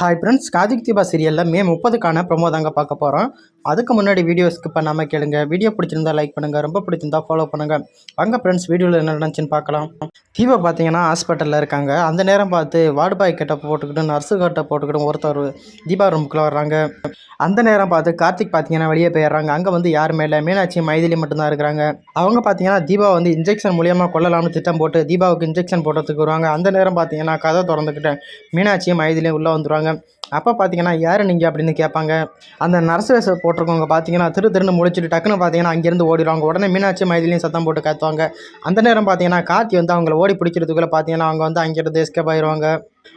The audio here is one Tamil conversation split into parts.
ஹாய் ஃப்ரெண்ட்ஸ் கார்த்திக் தீபா சீரியலில் மே முப்பதுக்கான ப்ரொமோ தாங்க பார்க்க போகிறோம் அதுக்கு முன்னாடி வீடியோ ஸ்கிப் பண்ணாமல் கேளுங்க. வீடியோ பிடிச்சிருந்தா லைக் பண்ணுங்கள் ரொம்ப பிடிச்சிருந்தா ஃபாலோ பண்ணுங்கள் வாங்க ஃப்ரெண்ட்ஸ் வீடியோவில் என்ன நடந்துச்சுன்னு பார்க்கலாம். தீபா பார்த்தீங்கன்னா ஹாஸ்பிட்டலில் இருக்காங்க. அந்த நேரம் பார்த்து வார்டு பாய் கிட்ட போட்டுக்கிட்டு நர்ஸு கிட்ட போட்டுக்கிட்டு ஒருத்தர் தீபா ரூமுக்குள்ளே வர்றாங்க. அந்த நேரம் பார்த்து கார்த்திக் பார்த்தீங்கன்னா வெளியே போயிடுறாங்க. அங்கே வந்து யாருமே இல்லை. மீனாட்சி மைதிலி மட்டும்தான் இருக்கிறாங்க. அவங்க பார்த்தீங்கன்னா தீபா வந்து இன்ஜெக்ஷன் மூலியமாக கொல்லலாம்னு திட்டம் போட்டு தீபாவுக்கு இன்ஜெக்ஷன் போடுறதுக்கு வருவாங்க. அந்த நேரம் பார்த்தீங்கன்னா கதை திறந்துக்கிட்டேன் மீனாட்சியும் மைதிலியும் உள்ளே வந்துடுவாங்க அப்போ பார்த்தீங்கன்னா யார் நீங்கள் அப்படின்னு கேட்பாங்க. அந்த நர்ஸ் வேஷ போட்டிருக்கவங்க பார்த்தீங்கன்னா திரு திருன்னு முடிச்சுட்டு டக்குன்னு பார்த்தீங்கன்னா அங்கேருந்து ஓடிடுவாங்க. உடனே மீனாட்சி மைதிலையும் சத்தம் போட்டு கத்துவாங்க. அந்த நேரம் பார்த்தீங்கன்னா கார்த்தி வந்து அவங்கள ஓடி பிடிக்கிறதுக்குள்ளே பார்த்தீங்கன்னா அவங்க வந்து அங்கேருந்து எஸ்கேப் ஆயிடுவாங்க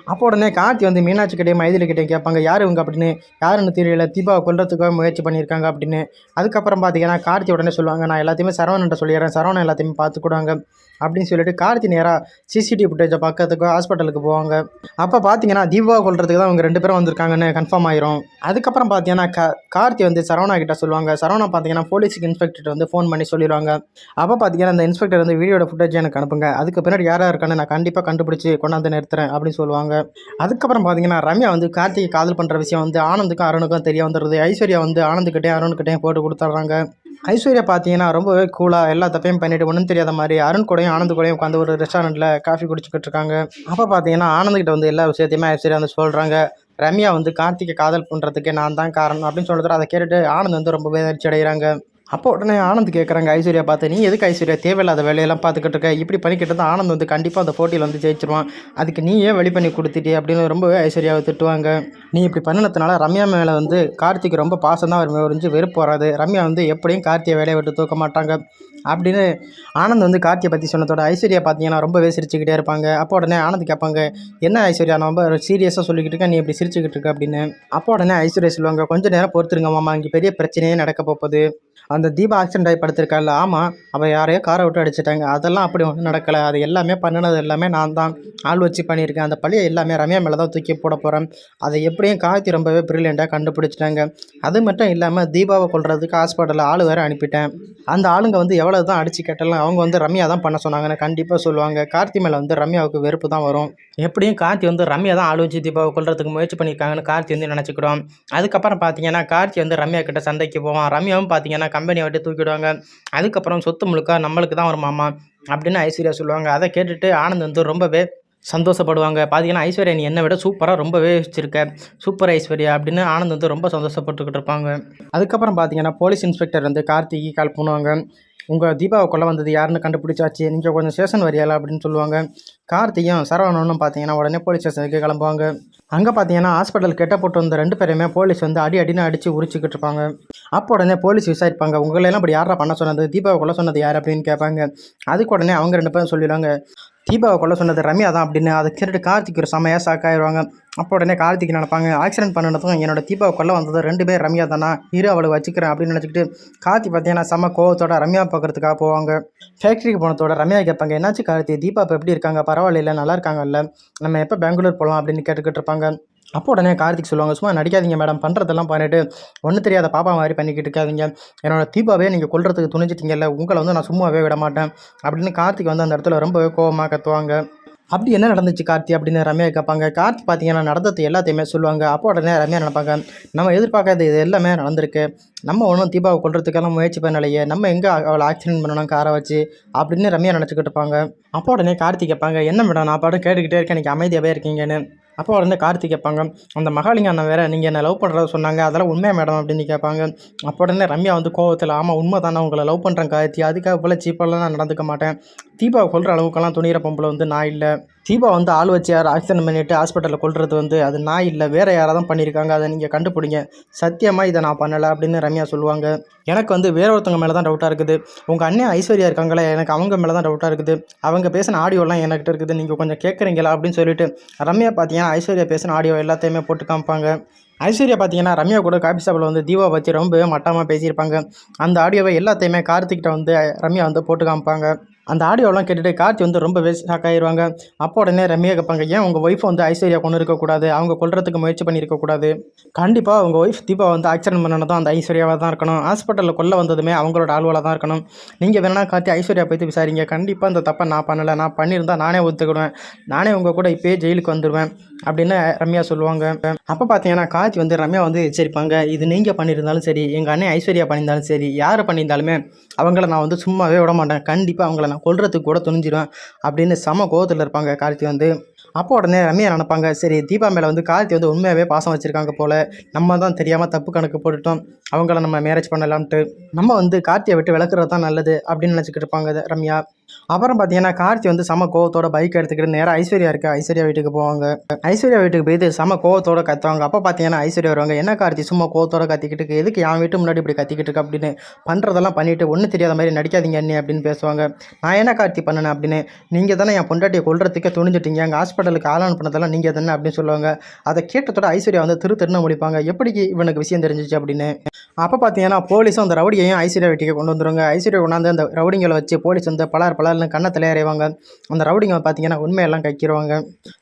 அப்போ உடனே கார்த்தி வந்து மீனாட்சி கிட்டே மைதிலி கிட்டே கேட்பாங்க யார் இவங்க? அப்படின்னு. யாருன்னு தெரியல. தீபாவை கொல்றதுக்காக முயற்சி பண்ணியிருக்காங்க அப்படின்னு. அதுக்கப்புறம் பார்த்தீங்கன்னா கார்த்தி உடனே சொல்லுவாங்க நான் எல்லாத்தையுமே சரவணன்ட்ட சொல்லிடுறேன். சரவணன் எல்லாத்தையுமே பார்த்துக்கிடுவாங்க. அப்படின்னு சொல்லிட்டு கார்த்தி நேராக சிசிடிவி ஃபுட்டேஜை பார்க்கறதுக்கு ஹாஸ்பிட்டலுக்கு போவாங்க. அப்போ பார்த்தீங்கன்னா தீபா கொள்றதுக்கு தான் அவங்க ரெண்டு பேரும் வந்திருக்காங்கன்னு கன்ஃபார்ம் ஆயிரும். அதுக்கப்புறம் பார்த்தீங்கன்னா க கார்த்தி வந்து சரவணா கிட்ட சொல்லுவாங்க. சரவணா பார்த்தீங்கன்னா போலீஸுக்கு இன்ஸ்பெக்டர் வந்து ஃபோன் பண்ணி சொல்லிடுவாங்க. அப்போ பார்த்தீங்கன்னா அந்த இன்ஸ்பெக்டர் வந்து வீடியோட ஃபுட்டேஜ் எனக்கு அனுப்புங்க. அதுக்கு பின்னாடி யாராக இருக்கான்னு நான் கண்டிப்பாக கண்டுபிடிச்சி கொண்டாந்து நிறுத்துறேன் அப்படின்னு சொல்லுவாங்க. அதுக்கப்புறம் பார்த்தீங்கன்னா ரம்யா வந்து கார்த்திகை காதல் பண்ணுற விஷயம் வந்து ஆனந்துக்கும் அருணுக்கும் தெரிய வந்துடுது. ஐஸ்வர்யா வந்து ஆனந்துக்கிட்டே அருணுக்கிட்டே போட்டு கொடுத்துட்றாங்க. ஐஸ்வர்யா பார்த்தீங்கன்னா ரொம்பவே கூலாக எல்லா தப்பையும் பண்ணிட்டு ஒன்றும் தெரியாத மாதிரி அருண் கூடயும் ஆனந்த் கூடயும் உட்காந்து ஒரு ரெஸ்டாரண்ட்டில் காஃபி குடிச்சுக்கிட்டு இருக்காங்க. அப்போ பார்த்தீங்கன்னா ஆனந்த்கிட்ட வந்து எல்லா விஷயத்தையுமே ஐஸ்வர்யா வந்து சொல்கிறாங்க ரம்யா வந்து கார்த்திகை காதல் பண்ணுறதுக்கு நான் தான் காரணம் அப்படின்னு சொல்கிறத அதை கேட்டுட்டு ஆனந்த் வந்து ரொம்பவே அதிர்ச்சி அடைகிறாங்க. அப்போ உடனே ஆனந்த் கேட்குறாங்க ஐஸ்வர்யா பார்த்து நீ எதுக்கு ஐஸ்வர்யா தேவையில்லாத வேலையெல்லாம் பார்த்துக்கிட்டு இருக்க? இப்படி பண்ணிக்கிட்டு தான் ஆனந்த் வந்து கண்டிப்பாக அந்த போட்டியில் வந்து ஜெயிச்சிருவான். அதுக்கு நீ ஏன் வெளி பண்ணி கொடுத்துட்டே? அப்படின்னு ரொம்பவே ஐஸ்வர்யாவை திட்டுவாங்க. நீ இப்படி பண்ணினதுனால ரம்யா மேலே வந்து கார்த்திக் ரொம்ப பாசம் தான் வருமே ஒரிஞ்சு வெறுப்பு வராது. ரம்யா வந்து எப்படியும் கார்த்தியை வேலையை விட்டு தூக்க மாட்டாங்க. அப்படின்னு ஆனந்த் வந்து கார்த்தியை பற்றி சொன்னதோட ஐஸ்வர்யா பார்த்தீங்கன்னா ரொம்பவே சிரிச்சுக்கிட்டே இருப்பாங்க. அப்போ உடனே ஆனந்த் கேட்பாங்க என்ன ஐஸ்வர்யா நான் ரொம்ப சீரியஸாக சொல்லிக்கிட்டு இருக்க நீ இப்படி சிரிச்சுக்கிட்டு இருக்க? அப்படின்னு. அப்போ உடனே ஐஸ்வர்யா சொல்லுவாங்க கொஞ்சம் நேரம் பொறுத்துருங்க மாமா இங்கே பெரிய பிரச்சனையே நடக்க போகுது. அந்த தீபா ஆக்சிடென்ட் ஆகி படுத்திருக்காள் ஆமாம் அவள் யாரையோ காரை விட்டு அடிச்சிட்டாங்க. அதெல்லாம் அப்படி ஒன்றும் நடக்கலை. அது எல்லாமே பண்ணினது எல்லாமே நான் தான். ஆள் வச்சு பண்ணியிருக்கேன். அந்த பழியை எல்லாமே ரம்யா மேலே தான் தூக்கி போட போகிறேன் அதை எப்படியும் கார்த்தி ரொம்பவே ப்ரில்லியண்ட்டாக கண்டுபிடிச்சிட்டாங்க. அது மட்டும் இல்லாமல் தீபாவை கொள்றதுக்கு ஹாஸ்பிட்டலில் ஆள் வேறு அனுப்பிட்டேன். அந்த ஆளுங்க வந்து எவ்வளோ தான் அடித்து கேட்டாலும் அவங்க வந்து ரம்யா தான் பண்ண சொன்னாங்கன்னு கண்டிப்பாக சொல்லுவாங்க. கார்த்தி மேலே வந்து ரம்யாவுக்கு வெறுப்பு தான் வரும். எப்படியும் கார்த்தி வந்து ரம்யா தான் ஆள் வச்சு தீபாவை கொள்றதுக்கு முயற்சி பண்ணியிருக்காங்கன்னு கார்த்தி வந்து நினச்சிக்கிடும். அதுக்கப்புறம் பார்த்தீங்கன்னா கார்த்தி வந்து ரம்யா கிட்ட சண்டைக்கு போவான். ரம்யாவும் பார்த்தீங்கன்னா கம்பெனியை விட்டு தூக்கிடுவாங்க. அதுக்கப்புறம் சொத்து முழுக்க நம்மளுக்கு தான் ஒரு மாமா அப்படின்னு ஐஸ்வர்யா சொல்லுவாங்க. அதை கேட்டுட்டு ஆனந்த் வந்து ரொம்பவே சந்தோஷப்படுவாங்க. பார்த்தீங்கன்னா ஐஸ்வர்யா நீ என்னை விட சூப்பராக ரொம்பவே வச்சிருக்க சூப்பர் ஐஸ்வர்யா அப்படின்னு ஆனந்த் வந்து ரொம்ப சந்தோஷப்பட்டுக்கிட்டு இருப்பாங்க. அதுக்கப்புறம் பார்த்தீங்கன்னா போலீஸ் இன்ஸ்பெக்டர் வந்து கார்த்திகை கால் பண்ணுவாங்க. உங்கள் தீபாவை கொல்ல வந்தது யாருன்னு கண்டுபிடிச்சாச்சு? நீங்கள் கொஞ்சம் ஸ்டேஷன் வரையலை அப்படின்னு சொல்லுவாங்க. கார்த்தியும் சரவணனும் பார்த்தீங்கன்னா உடனே போலீஸ் ஸ்டேஷனுக்கு கிளம்புவாங்க. அங்கே பார்த்தீங்கன்னா ஹாஸ்பிட்டல் கெட்ட போட்டு வந்த ரெண்டு பேருமே போலீஸ் வந்து அடி அடின்னு அடித்து உரிச்சிக்கிட்டு இருப்பாங்க. அப்போ உடனே போலீஸ் விசாரிப்பாங்க. உங்களெல்லாம் அப்படி யாரா பண்ண சொன்னது? தீபாவை கொல்ல சொன்னது யார் அப்படின்னு கேட்பாங்க. அதுக்கு உடனே அவங்க ரெண்டு பேரும் சொல்லிடுவாங்க. தீபாவை கொல்ல சொன்னது ரம்யா தான் அப்படின்னு. அதை கேட்டுட்டு கார்த்திக் ஒரு செமையாக ஷாக் அப்போ உடனே கார்த்திக் நினைப்பாங்க ஆக்சிடென்ட் பண்ணினதும் என்னோட தீபாவை கொல்ல வந்தது ரெண்டு பேர் ரம்யா தானா? இரு அவளை வச்சுக்கிறேன் அப்படின்னு நினச்சிக்கிட்டு கார்த்திக் பார்த்தீங்கன்னா செம்ம கோவத்தோட ரம்யா பார்க்குறதுக்காக போவாங்க. ஃபேக்ட்ரிக்கு போனதோட ரம்யா கேட்பாங்க என்னாச்சு கார்த்தி தீபா இப்போ எப்படி இருக்காங்க? பரவாயில்ல நல்லா இருக்காங்கல்ல. நம்ம எப்போ பெங்களூர் போகலாம் அப்படின்னு கேட்டுக்கிட்டு இருப்பாங்க. அப்போ உடனே கார்த்திக் சொல்லுவாங்க சும்மா நடிக்காதீங்க மேடம் பண்ணுறதெல்லாம் பண்ணிட்டு ஒன்றும் தெரியாத பாப்பா மாதிரி பண்ணிக்கிட்டு இருக்காதீங்க. என்னோட தீபாவே நீங்கள் கொள்றதுக்கு துணிஞ்சிட்டிங்கல்ல உங்களை வந்து நான் சும்மாவே விட மாட்டேன் அப்படின்னு கார்த்திக் வந்து அந்த இடத்துல ரொம்பவே கோவமாக கத்துவாங்க. அப்படி என்ன நடந்துச்சு கார்த்தி அப்படின்னு ரம்யா கேட்பாங்க. கார்த்தி பார்த்தீங்கன்னா நடந்தது எல்லாத்தையுமே சொல்லுவாங்க. அப்போ உடனே ரம்யா நினைப்பாங்க நம்ம எதிர்பார்க்காத இது எல்லாமே நடந்திருக்கு. நம்ம ஒன்றும் தீபாவை கொல்றதுக்கெல்லாம் முயற்சி பண்ணலையே நம்ம எங்கே அவளை ஆக்சிடென்ட் பண்ணணும் காரை வச்சு? அப்படின்னு ரம்யா நினச்சிக்கிட்டு இருப்பாங்க. அப்போ உடனே கார்த்திக் கேட்பாங்க என்ன மேடம் நான் பாடம் கேட்டுக்கிட்டே இருக்கேன் எனக்கு அமைதியாகவே இருக்கீங்கன்னு. அப்போ உடனே கார்த்தி கேட்பாங்க அந்த மகாலிங்க அண்ணன் வேறு நீங்கள் என்ன லவ் பண்ணுறத சொன்னாங்க அதெல்லாம் உண்மையாக மேடம்? அப்படின்னு கேட்பாங்க. அப்போ உடனே ரம்யா வந்து கோவத்தில் ஆமாம் உண்மை தானே உங்களை லவ் பண்ணுறேன் கார்த்தி அதுக்காக போல் சீப்பாலாம் நான் நடந்துக்க மாட்டேன். தீபாவை கொள்கிற அளவுக்கெல்லாம் துணிகிற பொம்பளை வந்து நான் இல்லை. தீபா வந்து ஆள் வச்சு யார் ஆக்சிடென்ட் பண்ணிட்டு ஹாஸ்பிட்டலில் கொள்வது வந்து அது நான் இல்லை வேறு யாராக தான் பண்ணியிருக்காங்க. அதை நீங்கள் கண்டுபிடிங்க. சத்தியமாக இதை நான் பண்ணலை அப்படின்னு ரம்யா சொல்லுவாங்க. எனக்கு வந்து வேற ஒருத்தவங்க மேலே தான் டவுட்டாக இருக்குது. உங்கள் அண்ணன் ஐஸ்வர்யா இருக்காங்களே எனக்கு அவங்க மேலே தான் டவுட்டாக இருக்குது. அவங்க பேசின ஆடியோலாம் என்கிட்ட இருக்குது. நீங்கள் கொஞ்சம் கேட்குறீங்களா அப்படின்னு சொல்லிட்டு ரம்யா பார்த்தீங்கன்னா ஐஸ்வர்யா பேசின ஆடியோ எல்லாத்தையுமே போட்டு காமிப்பாங்க. ஐஸ்வர்யா பார்த்தீங்கன்னா ரம்யா கூட காபி ஷாப்பில் வந்து தீபா வச்சு ரொம்பவே மட்டமாக பேசியிருப்பாங்க. அந்த ஆடியோவை எல்லாத்தையுமே கார்த்திக்கிட்ட வந்து ரம்யா வந்து போட்டு காமிப்பாங்க. அந்த ஆடியோலாம் கேட்டுட்டு கார்த்தி வந்து ரொம்பவே ஷாக் ஆயிடுவாங்க அப்போ உடனே ரம்யா கேட்பாங்க ஏன் உங்கள் ஒய்ஃப் வந்து ஐஸ்வர்யா கொண்டு இருக்கக்கூடாது அவங்க கொள்றதுக்கு முயற்சி பண்ணியிருக்கக்கூடாது கண்டிப்பாக உங்கள் ஒய்ஃப் தீபா வந்து ஆக்சிடென்ட் பண்ணனதும் அந்த ஐஸ்வர்யாவாக தான் இருக்கணும். ஹாஸ்பிட்டலில் கொல்ல வந்ததுமே அவங்களோட ஆழ்வால தான் இருக்கணும். நீங்கள் வேணால் கார்த்தி ஐஸ்வர்யா பற்றி விசாரிங்க. கண்டிப்பாக இந்த தப்பை நான் பண்ணலை. நான் பண்ணியிருந்தால் நானே ஒத்துக்கிடுவேன். நானே உங்கள் கூட இப்போயே ஜெயிலுக்கு வந்துடுவேன் அப்படின்னு ரம்யா சொல்லுவாங்க. அப்போ பார்த்தீங்கன்னா கார்த்தி வந்து ரம்யா வந்து எச்சரிப்பாங்க. இது நீங்கள் பண்ணியிருந்தாலும் சரி எங்கள் அண்ணன் ஐஸ்வர்யா பண்ணியிருந்தாலும் சரி யார் பண்ணியிருந்தாலுமே அவங்கள நான் வந்து சும்மாவே விட மாட்டேன் கண்டிப்பாக அவங்கள நான் கொல்றதுக்கு கூட துணிஞ்சிடுவேன் அப்படின்னு செம கோவத்தில் இருப்பாங்க கார்த்தி வந்து. அப்போ உடனே ரம்யா நினைப்பாங்க சரி தீபா மேலே வந்து கார்த்தி வந்து உண்மையாகவே பாசம் வச்சுருக்காங்க போல். நம்ம தான் தெரியாமல் தப்பு கணக்கு போட்டுட்டோம். அவங்கள நம்ம மேரேஜ் பண்ணலாம்ட்டு நம்ம வந்து கார்த்தியை விட்டு விளக்குறது தான் நல்லது அப்படின்னு நினச்சிக்கிட்டு இருப்பாங்க ரம்யா. அப்புறம் பார்த்தீங்கன்னா கார்த்தி வந்து சம கோவத்தோட பைக் எடுத்துக்கிட்டு நேராக ஐஸ்வர்யா இருக்கு. ஐஸ்வர்யா வீட்டுக்கு போவாங்க. ஐஸ்வர்யா வீட்டுக்கு போயிட்டு சம கோவத்தோட கத்துவாங்க. அப்போ பார்த்தீங்கன்னா ஐஸ்வர்யா வருவாங்க. என்ன கார்த்தி சும்மா கோவத்தோட கத்திக்கிட்டு இருக்கு? எதுக்கு என் வீட்டு முன்னாடி இப்படி கத்திக்கிட்டு இருக்கு? அப்படின்னு பண்ணுறதெல்லாம் பண்ணிட்டு ஒன்றும் தெரியாத மாதிரி நடிக்காதீங்க அண்ணி அப்படின்னு பேசுவாங்க. நான் என்ன கார்த்தி பண்ணேன்? அப்படின்னு நீங்கள் தானே என் பொண்டாட்டியை கொள்றதுக்கே துணிஞ்சிட்டீங்க. அங்கே ஹாஸ்பிட்டலுக்கு ஆளான் பண்ணதெல்லாம் நீங்கள் தானே? அப்படின்னு சொல்லுவாங்க. அதை கேட்டதோட ஐஸ்வர்யா வந்து திரு திருன்னு முடிப்பாங்க. எப்படி இவனுக்கு விஷயம் தெரிஞ்சிச்சு? அப்படின்னு. அப்போ பார்த்தீங்கன்னா போலீஸும் அந்த ரவுடியையும் ஐஸ்வர்யா வீட்டுக்கு கொண்டு வந்துருவாங்க ஐஸ்வர்யா கொண்டாந்து அந்த ரவுடிங்களை வச்சு போலீஸ் வந்து பலர் பலார்னு கண்ணத்தில் அறைவாங்க அந்த ரவுடிங்க பார்த்தீங்கன்னா உண்மையெல்லாம் கைக்கிறவாங்க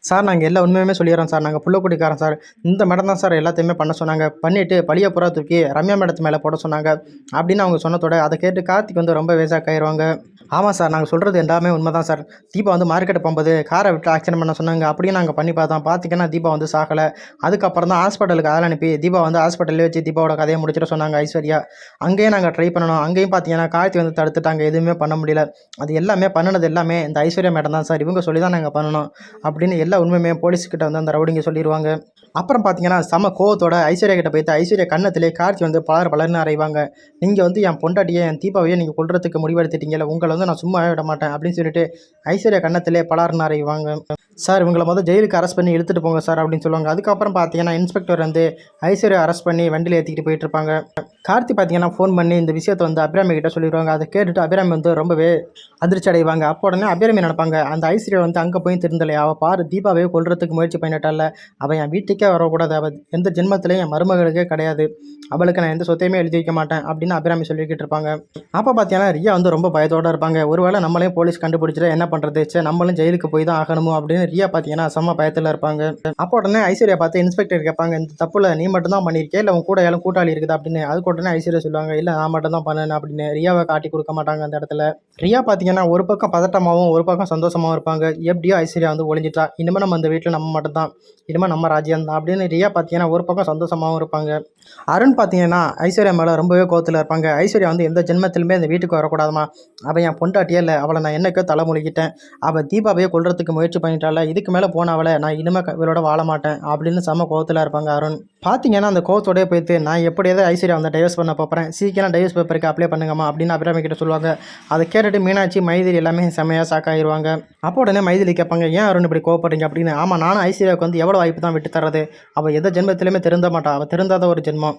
சார் நாங்கள் எல்லா உண்மையுமே சொல்லிடுறோம் சார். நாங்கள் புள்ளக்குடிக்காரன் சார். இந்த மேடம் தான் சார் எல்லாத்தையுமே பண்ண சொன்னாங்க. பண்ணிவிட்டு பழிய புறா தூக்கி ரம்யா மேடத்து மேலே போட சொன்னாங்க. அப்படின்னு அவங்க சொன்னதோட அதை கேட்டு கார்த்திக் வந்து ரொம்ப வேசாக ஆயிடுவாங்க ஆமாம் சார் நாங்கள் சொல்கிறது எல்லாமே உண்மை தான் சார். தீபா வந்து மார்க்கெட் போகும்போது காரை விட்டு ஆக்சிடென்ட் பண்ண சொன்னாங்க. அப்படியே நாங்கள் பண்ணி பார்த்தோம். பார்த்தீங்கன்னா தீபா வந்து சாகலை. அதுக்கப்புறம் தான் ஹாஸ்பிட்டலுக்கு அதில் அனுப்பி தீபா வந்து ஹாஸ்பிட்டல்லே வச்சு தீபாவோட கதையை முடிச்சிட சொன்னாங்க ஐஸ்வர்யா. அங்கேயும் நாங்கள் ட்ரை பண்ணணும். அங்கேயும் பார்த்தீங்கன்னா கார்த்தி வந்து தடுத்துட்டாங்க. எதுவுமே பண்ண முடியல. அது எல்லாமே பண்ணினது எல்லாமே இந்த ஐஸ்வர்யா மேடம் தான் சார். இவங்க சொல்லி தான் நாங்கள் பண்ணணும் அப்படின்னு எல்லா உண்மையுமே போலீஸ்கிட்ட வந்து அந்த ரவுடிங்க சொல்லிடுவாங்க அப்புறம் பார்த்தீங்கன்னா செம கோவத்தோட ஐஸ்வர்யா கிட்ட போய்த்து ஐஸ்வர்யா கண்ணத்திலே கார்த்தி வந்து பலர் பலர்னு அறைவாங்க. நீங்கள் வந்து என் பொண்டாட்டியை என் தீபாவையே நீங்கள் கொள்றதுக்கு முடிவெடுத்துட்டீங்கல்ல உங்களை வந்து நான் சும்மா விட மாட்டேன் அப்படின்னு சொல்லிட்டு ஐஸ்வர்யா கண்ணத்திலே பலர்னு அறைவாங்க. சார் இவங்களை மொதல் ஜெயிலுக்கு அரெஸ்ட் பண்ணி இழுத்துட்டு போங்க சார் அப்படின்னு சொல்லுவாங்க. அதுக்கப்புறம் பார்த்தீங்கன்னா இன்ஸ்பெக்டர் வந்து ஐஸ்வர்யா அரெஸ்ட் பண்ணி வண்டியில் ஏற்றிக்கிட்டு போயிட்டு இருப்பாங்க. கார்த்தி பார்த்தீங்கன்னா ஃபோன் பண்ணி இந்த விஷயத்தை வந்து அபிராமி கிட்ட சொல்லிடுவாங்க. அதை கேட்டுட்டு அபிராமி வந்து ரொம்பவே அதிர்ச்சி அடைவாங்க. அப்போ உடனே அபிராமி நினைப்பாங்க அந்த ஐஸ்வர்யா வந்து அங்கே போய் திருந்தலையா அவள் பாரு தீபாவே கொள்றதுக்கு முயற்சி பண்ணிட்டால. அவள் என் வீட்டுக்கே வரக்கூடாது. அவள் எந்த ஜென்மத்திலையும் என் மருமகளுக்கே கிடையாது. அவளுக்கு நான் எந்த சொத்தையுமே எழுதி வைக்க மாட்டேன் அப்படின்னு அபிராமி சொல்லிக்கிட்டு இருப்பாங்க. அப்போ பார்த்தீங்கன்னா ரியா வந்து ரொம்ப பயத்தோடு இருப்பாங்க. ஒருவேளை நம்மளையும் போலீஸ் கண்டுபிடிச்சிட்டு என்ன பண்ணுறது சே நம்மளும் ஜெயிலுக்கு போய் தான் ஆகணுமோ அப்படின்னு ரியா பார்த்தீங்கன்னா செம்ம பயத்தில் இருப்பாங்க. அப்போ உடனே ஐஸ்வர்யா பார்த்து இன்ஸ்பெக்டர் கேட்பாங்க இந்த தப்புல நீ மட்டும் தான் பண்ணியிருக்கே இல்லை உன் கூட ஏழும் கூட்டாளி இருக்குது? அப்படின்னு. அதுக்கு உடனே ஐஸ்வர்யா சொல்லுவாங்க இல்லை நான் மட்டும் தான் பண்ணேன் அப்படின்னு. ரியாவை காட்டி கொடுக்க மாட்டாங்க அந்த இடத்துல. ரியா பார்த்தீங்கன்னா ஒரு பக்கம் பதட்டமாகவும் ஒரு பக்கம் சந்தோஷமாகவும் இருப்பாங்க. எப்படியோ ஐஸ்வர்யா வந்து ஒளிஞ்சிட்டா இனிமேல் நம்ம அந்த வீட்டில் நம்ம மட்டும் தான் இனிமேல் நம்ம ராஜ்யம் தான் அப்படின்னு ரியா பார்த்தீங்கன்னா ஒரு பக்கம் சந்தோஷமாகவும் இருப்பாங்க. அருண் பார்த்தீங்கன்னா ஐஸ்வர்யா மேலே ரொம்பவே கோவத்தில் இருப்பாங்க. ஐஸ்வர்யா வந்து எந்த ஜென்மத்திலுமே இந்த வீட்டுக்கு வரக்கூடாதுமா. அவள் என் பொண்டாட்டியே இல்லை அவளை நான் என்னைக்கோ தலைமொழிக்கிட்டேன் அவள் தீபாவையே கொள்றதுக்கு முயற்சி பண்ணிட்டால இதுக்கு மேலே போன நான் இனிமேல் இவரோட இவளோட வாழ மாட்டேன் அப்படின்னு செம்ம கோவத்தில் இருப்பாங்க அருண். பார்த்தீங்கன்னா அந்த கோவத்தோடய போயிட்டு நான் எப்படியாவது ஐஸ்வர்யா வந்து டைவர்ஸ் பண்ண போகிறேன் சீக்கிரம் டைவர்ஸ் பேப்பருக்கு அப்ளை பண்ணுங்கம்மா அப்படின்னு அபிராமி கிட்ட சொல்லுவாங்க. அதை கேட்டுட்டு மீனாட்சி மைதிலி எல்லாமே செம்மையாக ஷாக் அப்போ உடனே மைதிலி கேட்பாங்க ஏன் அருண் இப்படி கோவப்படுறீங்க? அப்படின்னு. ஆமாம் நானும் ஐஸ்வர்யாவுக்கு வந்து எவ்வளோ வாய்ப்பு தான் விட்டு தர்றது? அவள் எந்த ஜென்மத்திலுமே திருந்த மாட்டா. அவள் திருந்தாத ஒரு ஜென்மம்.